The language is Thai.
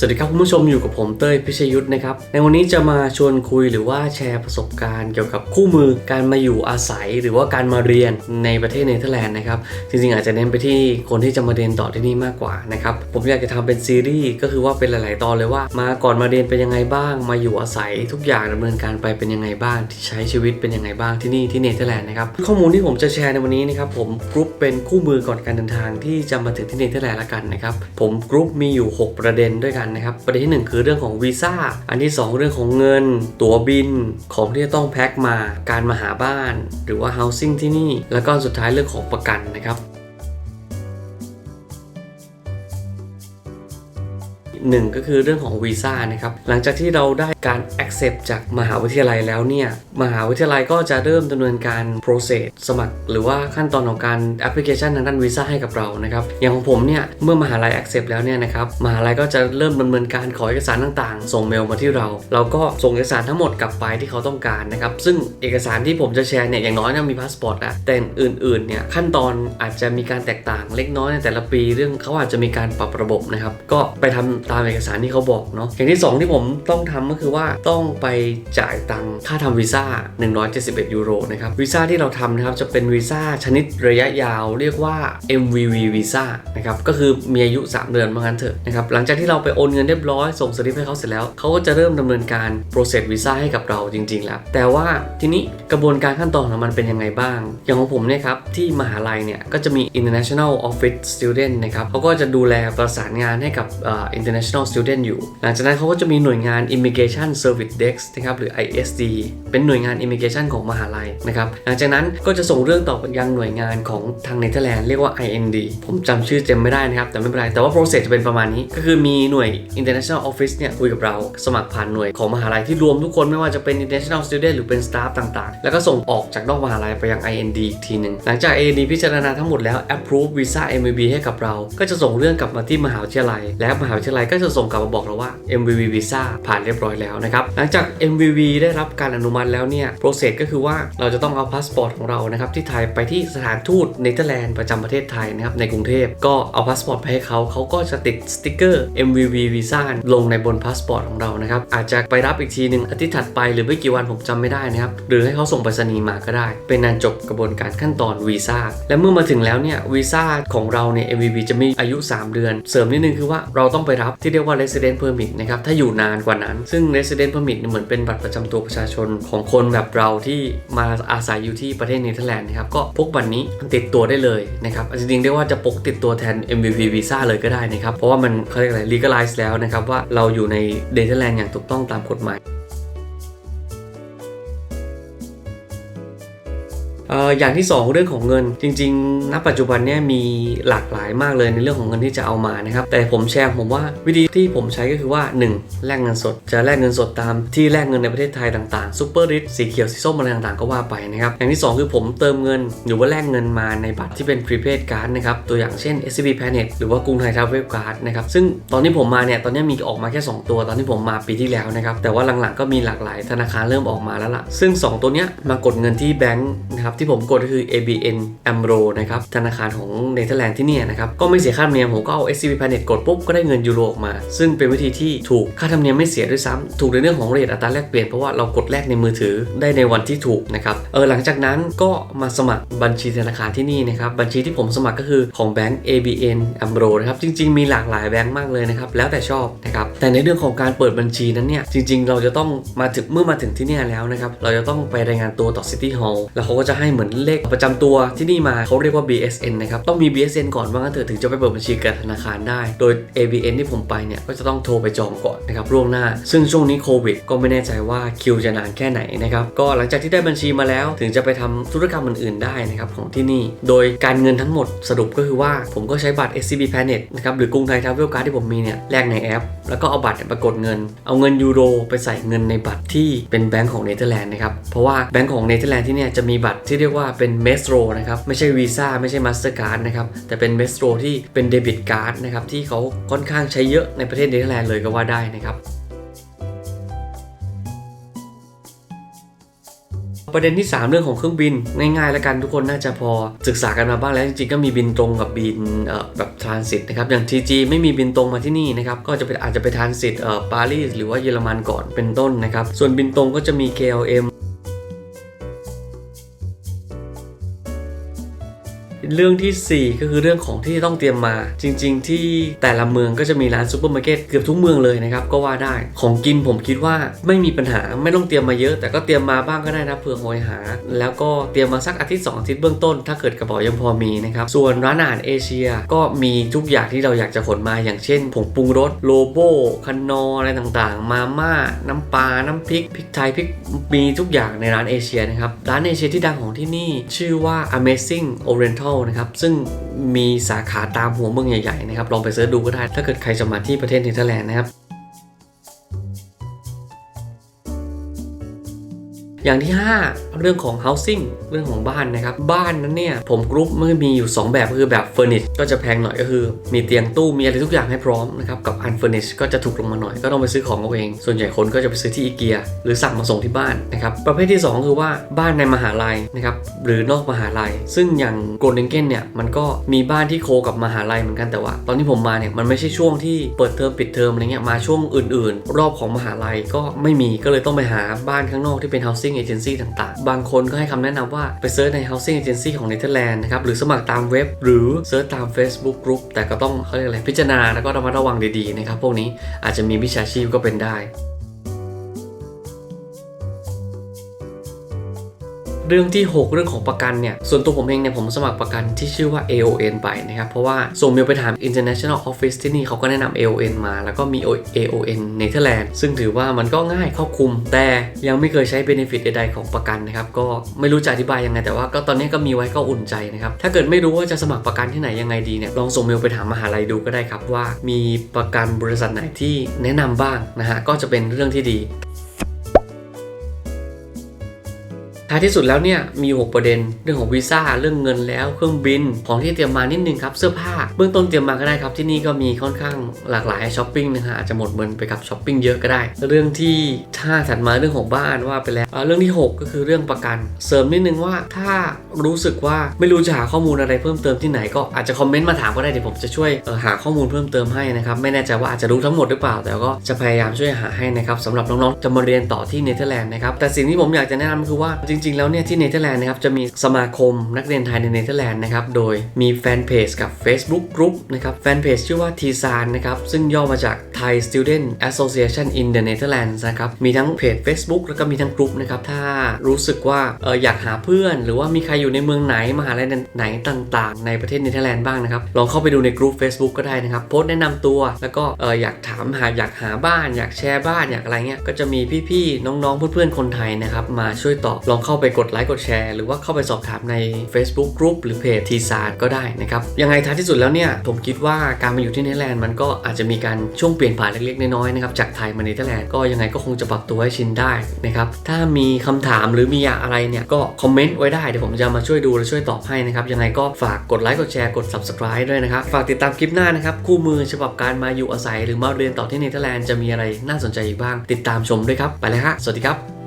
สวัสดีครับคุณผู้ชมอยู่กับผมเต้ยพิชยุทธ์นะครับ ในวันนี้จะมาชวนคุยหรือว่าแชร์ประสบการณ์เกี่ยวกับคู่มือการมาอยู่อาศัยหรือว่าการมาเรียนในประเทศเนเธอร์แลนด์นะครับจริงๆอาจจะเน้นไปที่คนที่จะมาเรียนต่อที่นี่มากกว่านะครับผมอยากจะทำเป็นซีรีส์ก็คือว่าเป็นหลาย ๆ ตอนเลยว่า มาก่อนมาเรียนเป็นยังไงบ้าง มาอยู่อาศัยทุกอย่างดำเนินการไปเป็นยังไงบ้างที่ใช้ชีวิตเป็นยังไงบ้างที่นี่ที่เนเธอร์แลนด์นะครับข้อมูลที่ผมจะแชร์ในวันนี้นะครับผมกรุ๊ปเป็นคู่มือก่อนการเดินทางที่จะมาถึงที่เนเธอร์แลนด์ละกันนะครับผมกรุ๊ปมีอยู่ 6 ประเด็นด้วยกันนะครับ ประเด็นที่หนึ่งคือเรื่องของวีซ่า อันที่สองเรื่องของเงิน ตั๋วบิน ของที่จะต้องแพ็คมา การมาหาบ้าน หรือว่า housing ที่นี่ แล้วก็สุดท้ายเรื่องของประกันนะครับ หนึ่งก็คือเรื่องของวีซ่านะครับหลังจากที่เราได้การ accept จากมหาวิทยาลัยแล้วเนี่ยมหาวิทยาลัยก็จะเริ่มดำเนินการ process สมัคร หรือว่าขั้นตอนของการ application ทางด้านวีซ่าให้กับเรานะครับอย่างของผมเนี่ยเมื่อมหาลัย accept แล้วเนี่ยนะครับมหาลัยก็จะเริ่มดำเนินการขอเอกสารต่างๆ ส่งเมลมาที่เรา เราก็ส่งเอกสารทั้งหมดกลับไปที่เขาต้องการนะครับซึ่งเอกสารที่ผมจะแชร์เนี่ยอย่างน้อยเนี่ยมีพาสปอร์ตแล้วแต่อื่นๆเนี่ยขั้นตอนอาจจะมีการแตกต่างเล็กน้อยในแต่ละปี เรื่องเขาอาจจะมีการปรับระบบนะครับก็ไปทำตามเอกสารที่เขาบอกเนาะอย่างที่ 2 ที่ผมต้องทำก็คือว่าต้องไปจ่ายตังค่าทำวีซ่า 171 ยูโรนะครับวีซ่าที่เราทำนะครับจะเป็นวีซ่าชนิดระยะยาว เรียกว่า MVV วีซ่านะครับก็คือมีอายุ 3 เดือนว่างั้นเถอะนะครับหลังจากที่เราไปโอนเงินเรียบร้อย ส่งสลิปให้เขาเสร็จแล้วเขาก็จะเริ่มดำเนินการ process วีซ่าให้กับเราจริง ๆ แล้ว แต่ว่าทีนี้กระบวนการขั้นตอนของมันเป็นยังไงบ้าง อย่างของผมเนี่ยครับที่มหาลัยเนี่ยก็จะมี international office student นะครับเขาก็จะดูแลประสานงานให้กับเอ่อ international student อยู่ หลังจากนั้นเขาก็จะมีหน่วยงาน immigration service desk นะครับหรือ ISD เป็นหน่วยงาน immigration ของมหาลัยนะครับหลังจากนั้นก็จะส่งเรื่องต่อไปยังหน่วยงานของทางเนเธอร์แลนด์เรียกว่า IND ผมจำชื่อเต็มไม่ได้นะครับ แต่ไม่เป็นไร แต่ว่า process จะเป็นประมาณนี้ ก็คือมีหน่วย international office เนี่ยคุยกับเราสมัครผ่านหน่วยของมหาลัยที่รวมทุกคนไม่ว่าจะเป็น international student หรือเป็น staff ต่างๆ แล้วก็ส่งออกจากนอกมหาลัยไปยัง IND อีกทีหนึ่งหลังจาก IND พิจารณาทั้งหมดแล้ว approve visa MVB ให้กับเรา ก็จะส่งเรื่องกลับมาที่มหาวิทยาลัย และมหาวิทยาลัยก็จะส่งกลับมาบอกเราว่า MVB visa ผ่านเรียบร้อยแล้วนะครับ หลังจาก MVB ได้รับการอนุมัติแล้วเนี่ย process ก็คือว่าเราจะต้องเอาพาสปอร์ตของเรานะครับที่ไทยไปที่สถานทูตเนเธอร์แลนด์ประจำประเทศไทยนะครับในกรุงเทพก็เอาพาสปอร์ตไปให้เขาเขาก็จะติดสติกเกอร์ MVB visa ลงในบนพาสปอร์ตของเรานะครับอาจจะไปรับอีกทีหนึ่งอาทิตย์ถัดไปหรือไม่กี่วันผมจำไม่ได้นะครับหรือให้เขาส่งไปรษณีย์มาก็ได้ เป็นการจบกระบวนการขั้นตอนวีซ่าและเมื่อมาถึงแล้วเนี่ยวีซ่าของเราเนี่ย MVB จะมีอายุ 3 เดือน เสริมนิดนึงคือว่าเราต้องไปรับที่เรียกว่า resident permit นะครับถ้าอยู่นานกว่านั้น ซึ่ง resident permit เหมือนเป็นบัตรประจำตัวประชาชนของคนแบบเราที่มาอาศัยอยู่ที่ประเทศเนเธอร์แลนด์นะครับก็พกบัตรนี้ติดตัวได้เลยนะครับจริงๆเรียกว่าจะพกติดตัวแทน MVP visa เลยก็ได้นะครับเพราะว่ามันเขาเรียกอะไร legalize แล้วนะครับว่าเราอยู่ในเนเธอร์แลนด์อย่างถูกต้องตามกฎหมาย อย่างที่ 2 เรื่องของเงินจริงๆณปัจจุบันเนี่ยมีหลากหลายมากเลยในเรื่องของเงินที่จะเอามานะครับแต่ผมแชร์ผมว่าวิธีที่ผมใช้ก็คือว่า 1. แลกเงินสด จะแลกเงินสดตามที่แลกเงินในประเทศไทยต่างๆซูเปอร์ริสสีเขียวสีส้มอะไรต่างๆก็ว่าไปนะครับอย่างที่ 2 คือผมเติมเงิน หรือว่าแลกเงินมาในบัตรที่เป็น prepaid card นะครับตัวอย่างเช่น SCB Planet หรือว่ากรุงไทย Travel Card นะครับซึ่งตอนที่ผมมาเนี่ยตอนนี้มีออกมาแค่ 2 ตัวตอนที่ผมมาปีที่แล้วนะครับแต่ว่าหลังๆก็มีหลากหลายธนาคารเริ่มออกมาแล้วล่ะซึ่ง 2 ตัวเนี้ยมากดเงินที่แบงค์นะครับที่ผมกดก็คือ ABN AMRO นะครับธนาคารของเนเธอร์แลนด์ที่นี่นะครับก็ไม่เสียค่าธรรมเนียมผมก็เอา SCB Planet กดปุ๊บก็ได้เงินยูโรออกมา ซึ่งเป็นวิธีที่ถูกค่าธรรมเนียมไม่เสียด้วยซ้ำถูกในเรื่องของเรทอัตราแลกเปลี่ยนเพราะว่าเรากดแลกในมือถือได้ในวันที่ถูกนะครับเออหลังจากนั้นก็มาสมัครบัญชีธนาคารที่นี่นะครับบัญชีที่ผมสมัครก็คือของแบงก์ ABN AMRO นะครับจริง ๆ มีหลากหลายแบงก์มากเลยนะครับแล้วแต่ชอบนะครับแต่ในเรื่องของการเปิดบัญชีนั้นเนี่ยจริง ๆ เราจะต้องมาถึงเมื่อมาถึงที่นี่แล้วนะครับเราจะต้องไปรายงานตัวต่อ City Hall แล้วเขาก็จะให้เหมือนเลขประจำตัวที่นี่มาเขาเรียกว่า BSN นะครับ ต้องมี BSN ก่อนว่างั้นเถอะถึงจะไปเปิดบัญชีกับธนาคารได้ โดย ABN ที่ผมไปเนี่ยก็จะต้องโทรไปจองก่อนนะครับล่วงหน้า ซึ่งช่วงนี้โควิดก็ไม่แน่ใจว่าคิวจะนานแค่ไหนนะครับ ก็หลังจากที่ได้บัญชีมาแล้ว ถึงจะไปทำธุรกรรมอื่นๆได้นะครับของที่นี่ โดยการเงินทั้งหมดสรุปก็คือว่าผมก็ใช้บัตร SCB Planet นะครับหรือกรุงไทย Travel Card ที่ผมมีเนี่ยแลกในแอป แล้วก็เอาบัตรเนี่ยไปกดเงิน เอาเงินยูโรไปใส่เงินในบัตรที่เป็นแบงก์ของเนเธอร์แลนด์นะครับเพราะว่าแบงก์ของเนเธอร์แลนด์ที่เนี่ยจะมีบัตรที่เรียกว่าเป็นเมสโ o นะครับไม่ใช่วีซ่าไม่ใช่มาสเตอร์การ์ดนะครับแต่เป็นเมสโ o ที่เป็นเดบิตการ์ดนะครับที่เขาค่อนข้างใช้เยอะในประเทศเนเธอร์แลนด์เลยก็ว่าได้นะครับประเด็นที่ 3 เรื่องของเครื่องบินง่ายๆแล้วกันทุกคนน่าจะพอศึกษากันมาบ้างแล้วจริงๆก็มีบินตรงกับบินแบบทรานสิตนะครับอย่าง TG ไม่มีบินตรงมาที่นี่นะครับก็จะเป็นอาจจะไปทรานสิตปารีสหรือว่าเยอรมันก่อนเป็นต้นนะครับส่วนบินตรงก็จะมี KLM เรื่องทีสี่ 4 ก็คือเรื่องของที่ต้องเตรียมมา จริง ๆ ที่แต่ละเมืองก็จะมีร้านซูเปอร์มาร์เก็ตเกือบทุกเมืองเลยนะครับก็ว่าได้ของกินผมคิดว่าไม่มีปัญหาไม่ต้องเตรียมมาเยอะ แต่ก็เตรียมมาบ้างก็ได้นะเผื่อโหยหา แล้วก็เตรียมมาสักอาทิตย์2อาทิตย์เบื้องต้น ถ้าเกิดกระเป๋ายังพอมีนะครับส่วนร้านอาหารเอเชียก็มีทุกอย่างที่เราอยากจะขนมาอย่างเช่นผงปรุงรสโลโบคันนออะไรต่างๆ มาม่าน้ำปลาน้ำพริกพริกไทยพริกมีทุกอย่างในร้านเอเชียนะครับร้านเอเชียที่ดังของที่นี่ชื่อว่า Amazing Oriental นะครับซึ่งมีสาขาตามหัวเมืองใหญ่ๆนะครับลองไปเสิร์ชดูก็ได้ ถ้าเกิดใครจะมาที่ประเทศเนเธอร์แลนด์นะครับ อย่างที่ 5 เรื่องของ housing เรื่องของบ้านนะครับ บ้านนั้นเนี่ย ผมกรุ๊ปมันมีอยู่ 2 แบบก็คือแบบ furnish ก็จะแพงหน่อยก็คือ มีเตียงตู้มีอะไรทุกอย่างให้พร้อมนะครับกับ unfurnish ก็จะถูกลงมาหน่อย ก็ต้องไปซื้อของเอาเอง ส่วนใหญ่คนก็จะไปซื้อที่อีเกียหรือสั่งมาส่งที่บ้านนะครับประเภทที่ 2 คือว่าบ้านในมหาลัยนะครับหรือนอกมหาลัย ซึ่งอย่างโกลเด้นเกนเนี่ยมันก็มีบ้านที่โคกับมหาลัยเหมือนกันแต่ว่า ตอนที่ผมมาเนี่ยมันไม่ใช่ช่วงที่เปิดเทอมปิดเทอมอะไรเงี้ยมาช่วงอื่น ๆ รอบของมหาลัยก็ไม่มีก็เลยต้องไปหาบ้านข้างนอกที่เป็น housing agency ต่างๆ บางคนก็ให้คำแนะนำว่าไปเซิร์ชใน housing agency ของเนเธอร์แลนด์นะครับหรือสมัครตามเว็บ หรือเซิร์ชตาม Facebook Group แต่ก็ต้องเขาเรียกอะไรพิจารณาแล้วก็ระมัดระวังดีๆนะครับพวกนี้อาจจะมีวิชาชีพก็เป็นได้ เรื่องที่ 6 เรื่องของประกันเนี่ย ส่วนตัวผมเองเนี่ยผมสมัครประกันที่ชื่อว่า AON ไปนะครับ เพราะว่าส่งเมลไปถาม International Office ที่นี่เขาก็แนะนำ AON มา แล้วก็มี AON เนเธอร์แลนด์ซึ่งถือว่ามันก็ง่ายครอบคลุม แต่ยังไม่เคยใช้ Benefit ใดๆของประกันนะครับ ก็ไม่รู้จะอธิบายยังไงแต่ว่าก็ตอนนี้ก็มีไว้ก็อุ่นใจนะครับ ถ้าเกิดไม่รู้ว่าจะสมัครประกันที่ไหนยังไงดีเนี่ยลองส่งเมลไปถามมหาลัยดูก็ได้ครับว่า มีประกันบริษัทไหนที่แนะนำบ้างนะฮะก็จะเป็นเรื่องที่ดี ท้ายที่สุดแล้วเนี่ยมี 6 ประเด็น เรื่องของวีซ่าเรื่องเงินแล้วเครื่องบินของที่เตรียมมานิดนึงครับเสื้อผ้าเบื้องต้นเตรียมมาก็ได้ครับที่นี่ก็มีค่อนข้างหลากหลายช้อปปิ้งนะฮะอาจจะหมดเงินไปกับช้อปปิ้งเยอะก็ได้ เรื่องที่ถ้าถัดมาเรื่องของบ้านว่าไปแล้วเรื่องที่ 6 ก็คือเรื่องประกัน เสริมนิดนึงว่าถ้ารู้สึกว่าไม่รู้จะหาข้อมูลอะไรเพิ่มเติมที่ไหนก็อาจจะคอมเมนต์มาถามก็ได้เดี๋ยวผมจะช่วยหาข้อมูลเพิ่มเติมให้นะครับไม่แน่ใจว่าอาจจะรู้ทั้งหมดหรือเปล่า แต่ก็จะพยายามช่วยหาให้นะครับสำหรับน้องๆจะมาเรียนต่อที่เนเธอร์แลนด์นะครับแต่สิ่งที่ผมอยากจะแนะนำคือว่าจริง ๆ แล้วเนี่ยที่เนเธอร์แลนด์นะครับจะมีสมาคมนักเรียนไทยในเนเธอร์แลนด์นะครับโดยมีแฟนเพจกับ Facebook Group นะครับแฟนเพจชื่อว่าทีซานนะครับซึ่งย่อมาจาก Thai Student Association in the Netherlands นะครับ มีทั้งเพจ Facebook แล้วก็มีทั้งกลุ่มนะครับ ถ้ารู้สึกว่าเอออยากหาเพื่อน หรือว่ามีใครอยู่ในเมืองไหนมหาลัยไหนต่าง ๆ ในประเทศเนเธอร์แลนด์บ้างนะครับ ลองเข้าไปดูในกลุ่ม Facebook ก็ได้นะครับ โพสต์แนะนำตัว แล้วก็เอออยากถามหาอยากหาบ้าน อยากแชร์บ้านอยากอะไรเงี้ย ก็จะมีพี่ๆน้องๆเพื่อนๆคนไทยนะครับมาช่วยตอบลองเข้าไปกดไลค์กดแชร์ หรือว่าเข้าไปสอบถามใน Facebook Group หรือเพจทีซาก็ได้นะครับยังไงท้ายที่สุดแล้วเนี่ยผมคิดว่าการมาอยู่ที่เนเธอร์แลนด์มันก็อาจจะมีการช่วงเปลี่ยนลี่ยนผ่านเล็กๆ น้อยๆนะครับจากไทยมาเนเธอร์แลนด์ก็ยังไงก็คงจะปรับตัวให้ชินได้นะครับถ้ามีคำถามหรือมีอยากอะไรเนี่ยก็คอมเมนต์ไว้ได้เดี๋ยวผมจะมาช่วยดูและช่วยตอบให้นะครับยังไงก็ฝากกดไลค์กดแชร์กด subscribe ด้วยนะครับฝากติดตามคลิปหน้านะครับคู่มือฉบับการมาอยู่อาศัย หรือมาเรียนต่อที่เนเธอร์แลนด์จะมีอะไรน่าสนใจอีกบ้าง ติดตามชมด้วยครับไปเลยฮะสวัสดีครับ